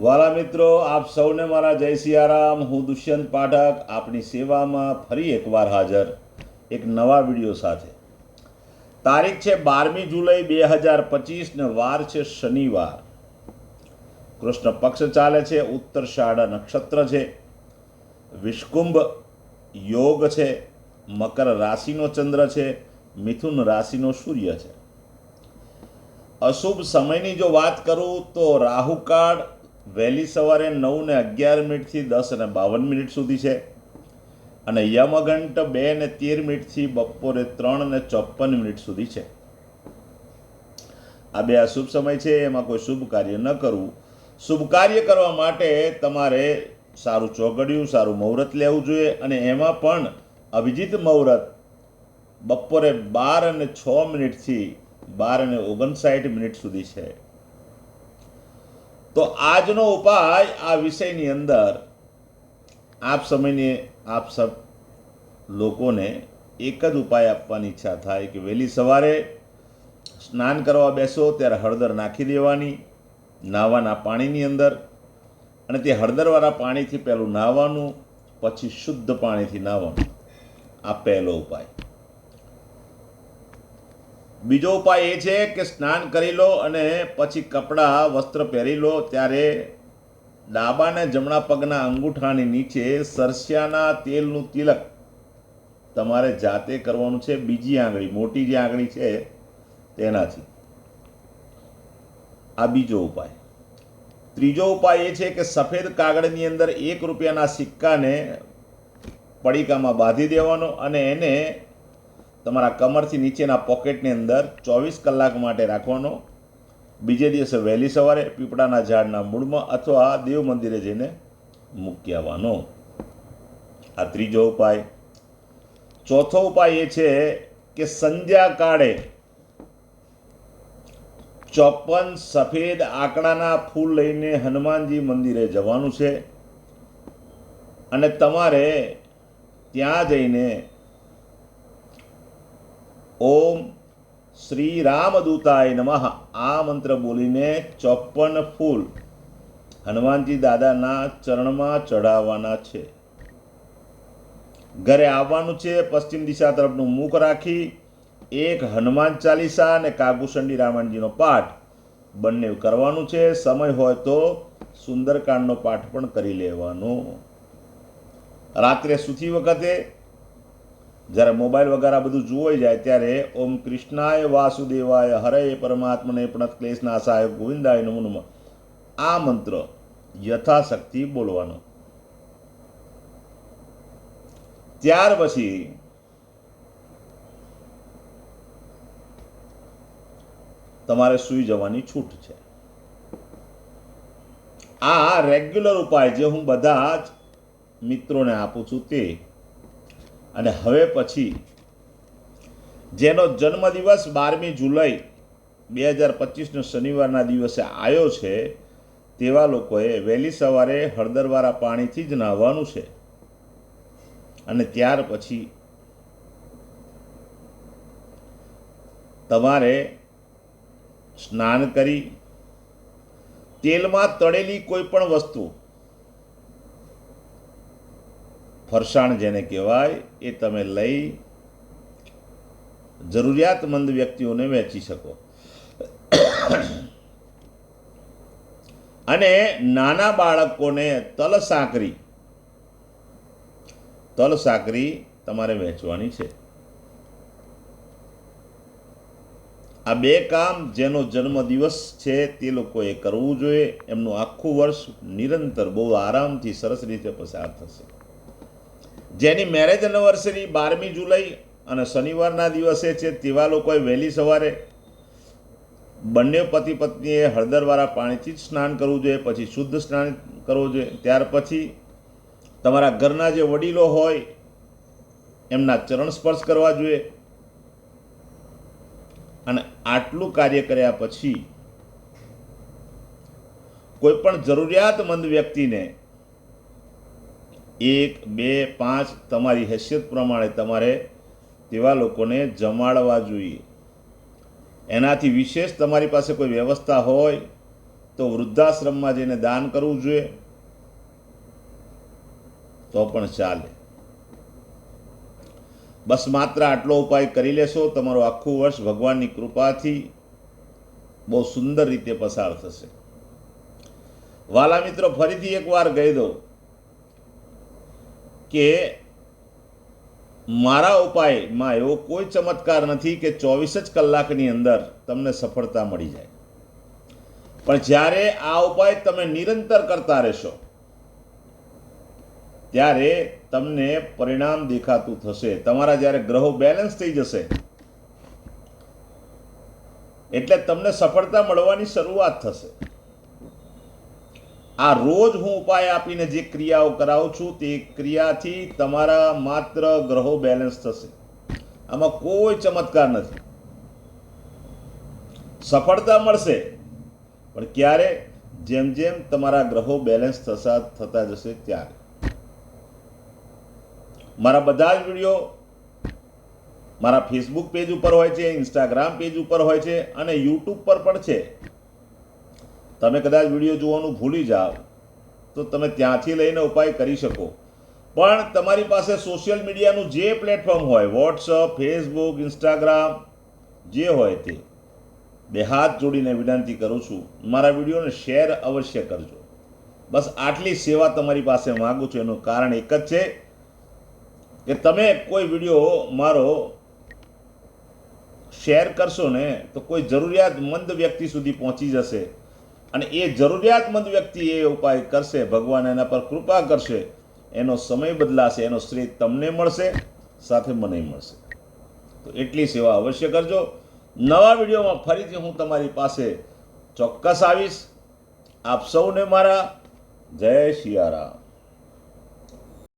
વાલા મિત્રો, આપ સૌને મારા જય સિયારામ. હું દુષ્યંત પાઠક આપની સેવામાં ફરી એકવાર હાજર. એક નવા વીડિયો સાથે. તારીખ છે બારમી જુલાઈ બે હજાર પચીસ ને વાર છે શનિવાર. કૃષ્ણ પક્ષ ચાલે છે, ઉત્તર શાળા નક્ષત્ર છે. વિષ્કુંભ યોગ છે, મકર રાશિનો ચંદ્ર છે, મિથુન રાશિનો સૂર્ય છે. અશુભ સમયની જો વાત કરું તો રાહુકાળ વહેલી સવારે નવ ને અગિયાર મિનિટથી દસ અને બાવન મિનિટ સુધી છે. અને યમઘંટ બે ને તેર મિનિટથી બપોરે ત્રણ ને ચોપન મિનિટ સુધી છે. આ બે અશુભ સમય છે, એમાં કોઈ શુભ કાર્ય ન કરવું. શુભ કાર્ય કરવા માટે તમારે સારું ચોગડિયું સારું મુહૂર્ત લેવું જોઈએ અને એમાં પણ અભિજીત મુહૂર્ત બપોરે બાર અને છ મિનિટથી બાર અને ઓગણસાઠ મિનિટ સુધી છે. તો આજનો ઉપાય આ વિષયની અંદર આપ સમયને આપ સબ લોકોને એક જ ઉપાય આપવાની ઈચ્છા થાય કે વહેલી સવારે સ્નાન કરવા બેસો, ત્યારે હળદર નાખી દેવાની નાહવાના પાણીની અંદર અને તે હળદરવાળા પાણીથી પહેલું નાહવાનું પછી શુદ્ધ પાણીથી નાહવાનું આ પહેલો ઉપાય. બીજો ઉપાય એ છે કે સ્નાન કરી લો અને પછી કપડાં, વસ્ત્ર પહેરી લો. ત્યારે ડાબા અને જમણા પગના અંગૂઠાની નીચે સરસિયાના તેલનું તિલક તમારે જાતે કરવાનું છે. બીજી આંગળી, મોટી જે આંગળી છે તેનાથી. આ બીજો ઉપાય. ત્રીજો ઉપાય એ છે કે સફેદ કાગળની અંદર એક રૂપિયાના સિક્કાને પડીકામાં બાંધી દેવાનો અને એને તમારા કમરથી નીચેના પોકેટની અંદર ચોવીસ કલાક માટે રાખવાનો. બીજે દિવસે વહેલી સવારે પીપળાના ઝાડના મૂળમાં અથવા દેવ મંદિરે જઈને મૂકી આવવાનો. આ ત્રીજો ઉપાય. ચોથો ઉપાય એ છે કે સંધ્યા કાળે ચોપન સફેદ આંકડાના ફૂલ લઈને હનુમાનજી મંદિરે જવાનું છે. અને તમારે ત્યાં જઈને ઓમ શ્રી રામદૂતાય નમઃ. આ મંત્ર બોલીને ચોપન ફૂલ હનુમાનજી દાદાના ચરણમાં ચઢાવવાના છે. ઘરે આવવાનું છે, પશ્ચિમ દિશા તરફનું મુખ રાખી, એક હનુમાન ચાલીસા અને કાગુસંડી રામાયણજીનો પાઠ બંને કરવાનું છે. સમય હોય તો સુંદરકાંડનો પાઠ પણ કરી લેવાનો. રાત્રે સૂતી વખતે જ્યારે મોબાઈલ વગેરે બધું જોવાઈ જાય, ત્યારે ઓમ કૃષ્ણાય વાસુદેવાય હરે પરમાત્મને પ્રણત ક્લેશનાશાય ગોવિંદાય નમો નમઃ. આ મંત્ર યથાશક્તિ બોલવાનો. ત્યાર પછી તમારે સૂઈ જવાની છૂટ છે. આ રેગ્યુલર ઉપાય જે હું બધા જ મિત્રોને આપું છું તે અને હવે પછી, જેનો જન્મદિવસ બારમી જુલાઈ બે હજાર પચીસનો શનિવારના દિવસે આવ્યો છે, તેવા લોકોએ વહેલી સવારે હળદરવાળા પાણીથી જ નાહવાનું છે. અને ત્યાર પછી તમારે સ્નાન કરી, તેલમાં તળેલી કોઈ પણ વસ્તુ ફરસાણ જેને કહેવાય, એ તમે લઈ જરૂરિયાતમંદ વ્યક્તિઓને વેચી શકો. અને નાના બાળકોને તલ સાંકરી તલ સાંકરી તમારે વેચવાની છે. આ બે કામ જેનો જન્મદિવસ છે તે લોકોએ કરવું જોઈએ. એમનું આખું વર્ષ નિરંતર બહુ આરામથી સરસ રીતે પસાર થશે. જેની મેરેજ એનિવર્સરી બારમી જુલાઈ અને શનિવારના દિવસે છે તેવા લોકોએ વહેલી સવારે બંને પતિ પત્નીએ હળદરવાળા પાણીથી જ સ્નાન કરવું જોઈએ, પછી શુદ્ધ સ્નાન કરવું જોઈએ. ત્યાર પછી તમારા ઘરના જે વડીલો હોય એમના ચરણ સ્પર્શ કરવા જોઈએ. અને આટલું કાર્ય કર્યા પછી કોઈ પણ જરૂરિયાતમંદ વ્યક્તિને એક, બે, પાંચ તમારી હેસિયત પ્રમાણે તમારે તેવા લોકોને જમાડવા જોઈએ. એનાથી વિશેષ તમારી પાસે કોઈ વ્યવસ્થા હોય તો વૃદ્ધાશ્રમમાં જઈને દાન કરવું જોઈએ. તો પણ ચાલે. બસ માત્ર આટલો ઉપાય કરી લેશો, તમારું આખું વર્ષ ભગવાનની કૃપાથી બહુ સુંદર રીતે પસાર થશે. વાલા મિત્રો, ફરીથી એકવાર કહી દઉં કે મારા ઉપાયમાં એવો કોઈ ચમત્કાર નથી કે ચોવીસ જ કલાકની અંદર તમને સફળતા મળી જાય. પણ જ્યારે આ ઉપાય તમે નિરંતર કરતા રહેશો, ત્યારે તમને પરિણામ દેખાતું થશે. તમારા જ્યારે ગ્રહો બેલેન્સ થઈ જશે, એટલે તમને સફળતા મળવાની શરૂઆત થશે. આ રોજ હું ઉપાય આપીને જે ક્રિયાઓ કરાવું છું તે ક્રિયાથી તમારા માત્ર ગ્રહો બેલેન્સ થશે. આમાં કોઈ ચમત્કાર નથી. સફળતા મળશે, પણ ક્યારે? જેમ જેમ તમારા ગ્રહો બેલેન્સ થતા થતા જશે ત્યારે. મારા બધા જ વીડિયો મારા ફેસબુક પેજ ઉપર હોય છે ઇન્સ્ટાગ્રામ પેજ ઉપર હોય છે અને યુટ્યુબ પર પણ છે. તમે કદાચ વીડિયો જોવાનું ભૂલી જાઓ, તો તમે ત્યાંથી લઈને ઉપાય કરી શકો. પણ તમારી પાસે સોશિયલ મીડિયાનું જે પ્લેટફોર્મ હોય વોટ્સઅપ ફેસબુક ઇન્સ્ટાગ્રામ જે હોય તે, બે હાથ જોડીને વિનંતી કરું છું, મારા વિડીયોને શેર અવશ્ય કરજો. બસ આટલી સેવા તમારી પાસે માગું છું, એનું કારણ એક જ છે કે તમે કોઈ વીડિયો મારો શેર કરશો ને, તો કોઈ જરૂરિયાતમંદ વ્યક્તિ સુધી પહોંચી જશે. અને એ જરૂરિયાતમંદ વ્યક્તિ એ ઉપાય કરશે, ભગવાન એના પર કૃપા કરશે, એનો સમય બદલાશે, એનો શ્રેય તમને મળશે, સાથે મને મળશે. તો એટલી સેવા અવશ્ય કરજો. નવા વિડીયોમાં ફરીથી હું તમારી પાસે ચોક્કસ આવીશ. આપ સૌને મારા જય શિયારામ.